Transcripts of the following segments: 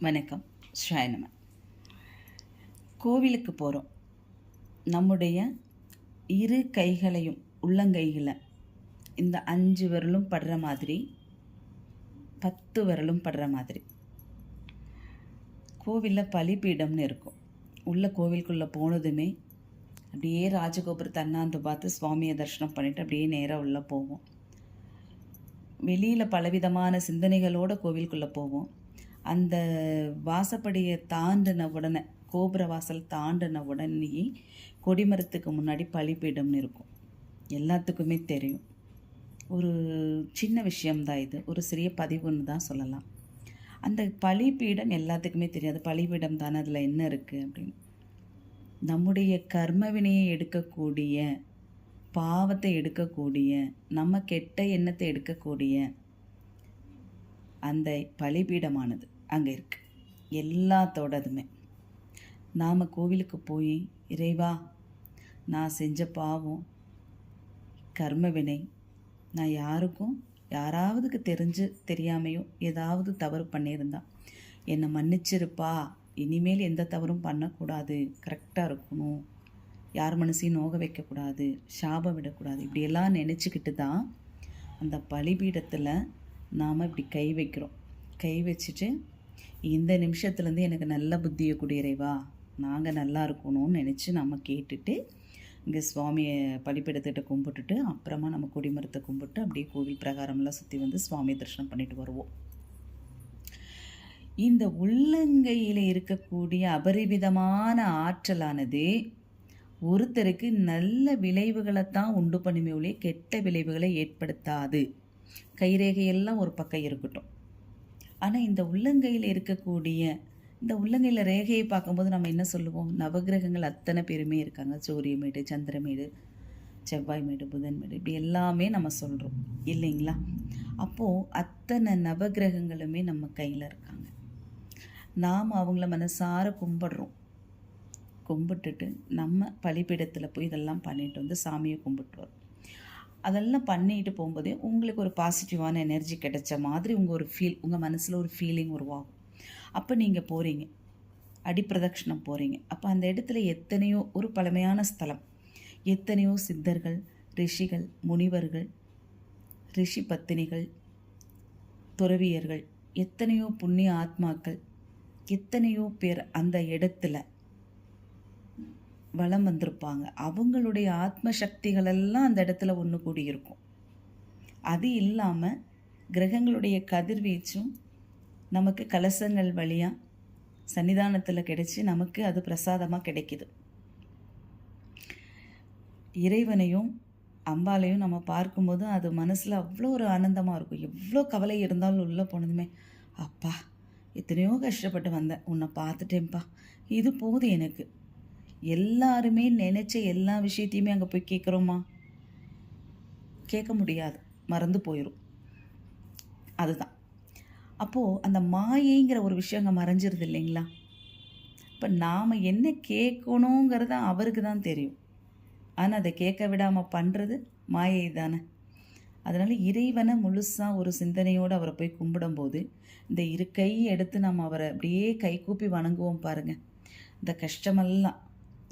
வணக்கம். ஷாயனம கோவிலுக்கு போகிறோம் நம்முடைய இரு கைகளையும் உள்ளங்கைகளை இந்த அஞ்சு விரலும் படுற மாதிரி பத்து விரலும் படுற மாதிரி. கோவிலில் பலிப்பீடம்னு இருக்கும். உள்ள கோவிலுக்குள்ளே போனதுமே அப்படியே ராஜகோபுரத்தை அண்ணாந்து பார்த்து சுவாமியை தரிசனம் பண்ணிவிட்டு அப்படியே நேராக உள்ளே போவோம். வெளியில் பலவிதமான சிந்தனைகளோடு கோவிலுக்குள்ளே போவோம். அந்த வாசப்படியை தாண்டின உடனே கோபுர வாசல் தாண்டின உடனே கொடிமரத்துக்கு முன்னாடி பழிப்பீடம்னு இருக்கும். எல்லாத்துக்குமே தெரியும். ஒரு சின்ன விஷயம்தான் இது. ஒரு சிறிய பதிவுன்னு தான் சொல்லலாம். அந்த பழிப்பீடம் எல்லாத்துக்குமே தெரியாது பழிப்பீடம் தானே அதில் என்ன இருக்குது அப்படின்னு. நம்முடைய கர்மவினையை எடுக்கக்கூடிய பாவத்தை எடுக்கக்கூடிய நம்ம கெட்ட எண்ணத்தை எடுக்கக்கூடிய அந்த பலிபீடமானது. அங்கே இருக்குது எல்லாத்தோடதுமே நாம் கோவிலுக்கு போய் இறைவா நான் செஞ்ச பாவம் கர்மவினை நான் யாருக்கும் யாராவதுக்கு தெரிஞ்சு தெரியாமையோ ஏதாவது தவறு பண்ணியிருந்தா என்னை மன்னிச்சிருப்பா. இனிமேல் எந்த தவறும் பண்ணக்கூடாது. கரெக்டாக இருக்கணும். யார் மனசையும் நோக வைக்கக்கூடாது. சாபம் விடக்கூடாது. இப்படியெல்லாம் நினச்சிக்கிட்டு தான் அந்த பலிபீடத்தில் நாம் இப்படி கை வைக்கிறோம். கை வச்சுட்டு இந்த நிமிஷத்துலேருந்து எனக்கு நல்ல புத்தியை குடியிறைவா நாங்கள் நல்லா இருக்கணும்னு நினச்சி நம்ம கேட்டுட்டு இங்கே சுவாமியை பழிப்பிடத்திட்ட கும்பிட்டுட்டு அப்புறமா நம்ம கொடிமரத்தை கும்பிட்டு அப்படியே கோவில் பிரகாரம்லாம் சுற்றி வந்து சுவாமியை தரிசனம் பண்ணிட்டு வருவோம். இந்த உள்ளங்கையில் இருக்கக்கூடிய அபரிவிதமான ஆற்றலானது ஒருத்தருக்கு நல்ல விளைவுகளை தான் உண்டு பண்ணுமே ஒழிய கெட்ட விளைவுகளை ஏற்படுத்தாது. கைரேகையெல்லாம் ஒரு பக்கம் இருக்கட்டும். ஆனால் இந்த உள்ளங்கையில் இருக்கக்கூடிய இந்த உள்ளங்கையில் ரேகையை பார்க்கும்போது நம்ம என்ன சொல்லுவோம்? நவகிரகங்கள் அத்தனை பேருமே இருக்காங்க. சூரியமேடு சந்திரமேடு செவ்வாய் மேடு புதன்மேடு இப்படி எல்லாமே நம்ம சொல்கிறோம் இல்லைங்களா? அப்போது அத்தனை நவகிரகங்களுமே நம்ம கையில் இருக்காங்க. நாம் அவங்கள மனசார கும்பிடுறோம். கும்பிட்டுட்டு நம்ம பலிபீடத்தில் போய் இதெல்லாம் பண்ணிட்டு வந்து சாமியை கும்பிட்டு வரோம் அதெல்லாம் பண்ணிட்டு போகும்போதே உங்களுக்கு ஒரு பாசிட்டிவான எனர்ஜி கிடைச்ச மாதிரி உங்கள் ஒரு ஃபீல் உங்கள் மனசில் ஒரு ஃபீலிங் உருவாகும். அப்போ நீங்கள் போகிறீங்க அடிப்பிரதட்சிணம் போகிறீங்க அப்போ அந்த இடத்துல எத்தனையோ ஒரு பழமையான ஸ்தலம். எத்தனையோ சித்தர்கள் ரிஷிகள் முனிவர்கள் ரிஷி பத்தினிகள் துறவியர்கள் எத்தனையோ புண்ணிய ஆத்மாக்கள் எத்தனையோ பேர் அந்த இடத்துல வளம் வந்திருப்பாங்க. அவங்களுடைய ஆத்ம சக்திகள் எல்லாம் அந்த இடத்துல ஒன்று கூடி இருக்கும் அது இல்லாமல் கிரகங்களுடைய கதிர்வீச்சும் நமக்கு கலசங்கள் வழியாக சன்னிதானத்தில் கிடைச்சி நமக்கு அது பிரசாதமாக கிடைக்குது. இறைவனையும் அம்பாலையும் நம்ம பார்க்கும்போது அது மனசில் அவ்வளோ ஒரு ஆனந்தமாக இருக்கும். எவ்வளோ கவலை இருந்தாலும் உள்ளே போனதுமே அப்பா எத்தனையோ கஷ்டப்பட்டு வந்தேன். உன்னை பார்த்துட்டேன்ப்பா. இது போதும் எனக்கு. எல்லாருமே நினச்ச எல்லா விஷயத்தையுமே அங்கே போய் கேட்குறோமா கேட்க முடியாது. மறந்து போயிடும் அதுதான். அப்போது அந்த மாயைங்கிற ஒரு விஷயம் அங்கே மறைஞ்சிருது இல்லைங்களா? இப்போ நாம் என்ன கேட்கணுங்கிறத அவருக்கு தான் தெரியும். ஆனால் அதை கேட்க விடாமல் பண்ணுறது மாயை தானே. அதனால் இறைவனை முழுசாக ஒரு சிந்தனையோடு அவரை போய் கும்பிடும்போது இந்த இரு கையை எடுத்து நம்ம அவரை அப்படியே கை கூப்பி வணங்குவோம் பாருங்கள் இந்த கஷ்டமெல்லாம்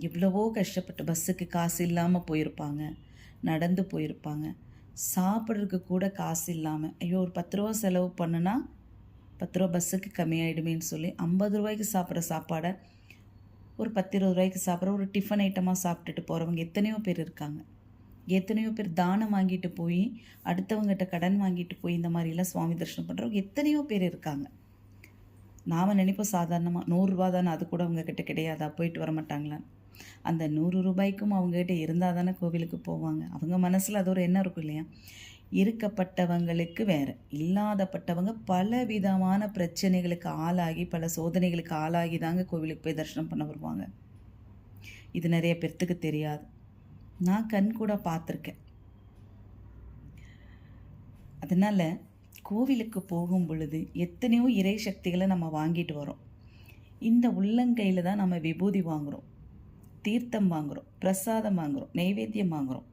எவ்வளவோ கஷ்டப்பட்டு பஸ்ஸுக்கு காசு இல்லாமல் போயிருப்பாங்க நடந்து போயிருப்பாங்க. சாப்பிட்றதுக்கு கூட காசு இல்லாமல் ஐயோ ஒரு பத்து ரூபா செலவு பண்ணுனா பத்து ரூபா பஸ்ஸுக்கு கம்மியாயிடுமேன்னு சொல்லி ஐம்பது ரூபாய்க்கு சாப்பிட்ற சாப்பாடை ஒரு பத்து இருபது ரூபாய்க்கு சாப்பிட்ற ஒரு டிஃபன் ஐட்டமாக சாப்பிட்டுட்டு போகிறவங்க எத்தனையோ பேர் இருக்காங்க. எத்தனையோ பேர் தானம் வாங்கிட்டு போய் அடுத்தவங்ககிட்ட கடன் வாங்கிட்டு போய் இந்த மாதிரிலாம் சுவாமி தரிசனம் பண்ணுறவங்க எத்தனையோ பேர் இருக்காங்க. நாம் நினைப்போம் சாதாரணமாக நூறுரூவா தானே அது கூட அவங்கக்கிட்ட கிடையாதா? போயிட்டு வர மாட்டாங்களான்னு. அந்த நூறு ரூபாய்க்கும் அவங்ககிட்ட இருந்தால் தானே கோவிலுக்கு போவாங்க? அவங்க மனசில் அது ஒரு எண்ணம் இருக்கும் இல்லையா? இருக்கப்பட்டவங்களுக்கு வேறு இல்லாதப்பட்டவங்க பல விதமான பிரச்சனைகளுக்கு ஆளாகி பல சோதனைகளுக்கு ஆளாகி தாங்க கோவிலுக்கு போய் தரிசனம் பண்ண வருவாங்க. இது நிறைய பேர்த்துக்கு தெரியாது. நான் கண் கூட பார்த்துருக்கேன். அதனால் கோவிலுக்கு போகும் பொழுது எத்தனையோ இறை சக்திகளை நம்ம வாங்கிட்டு வரோம் இந்த உள்ளங்கையில் தான் நம்ம விபூதி வாங்குகிறோம் தீர்த்தம் வாங்குகிறோம் பிரசாதம் வாங்குகிறோம் நைவேத்தியம் வாங்குகிறோம்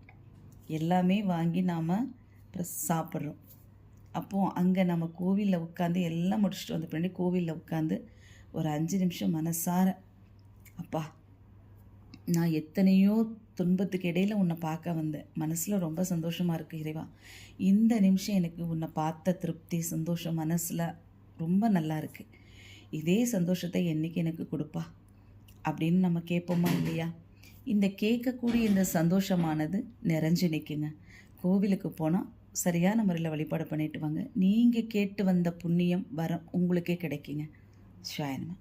எல்லாமே வாங்கி நாம் சாப்பிட்றோம். அப்போது அங்கே நம்ம கோவிலில் உட்காந்து எல்லாம் முடிச்சுட்டு வந்த பின்னாடி கோவிலில் உட்காந்து ஒரு அஞ்சு நிமிஷம் மனசார அப்பா நான் எத்தனையோ துன்பத்துக்கு இடையில உன்னை பார்க்க வந்தேன். மனசில் ரொம்ப சந்தோஷமாக இருக்குது இறைவா. இந்த நிமிஷம் எனக்கு உன்னை பார்த்த திருப்தி சந்தோஷம் மனசில் ரொம்ப நல்லா இருக்குது இதே சந்தோஷத்தை என்றைக்கு எனக்கு கொடுப்பா. அப்படின்னு நம்ம கேட்போமா இல்லையா? இந்த கேட்கக்கூடிய இந்த சந்தோஷமானது நிறைஞ்சு நிற்குங்க கோவிலுக்கு போனால் சரியான முறையில் வழிபாடு பண்ணிட்டு வாங்க. நீங்கள் கேட்டு வந்த புண்ணியம் வரம் உங்களுக்கே கிடைக்குங்க. சாயனமாக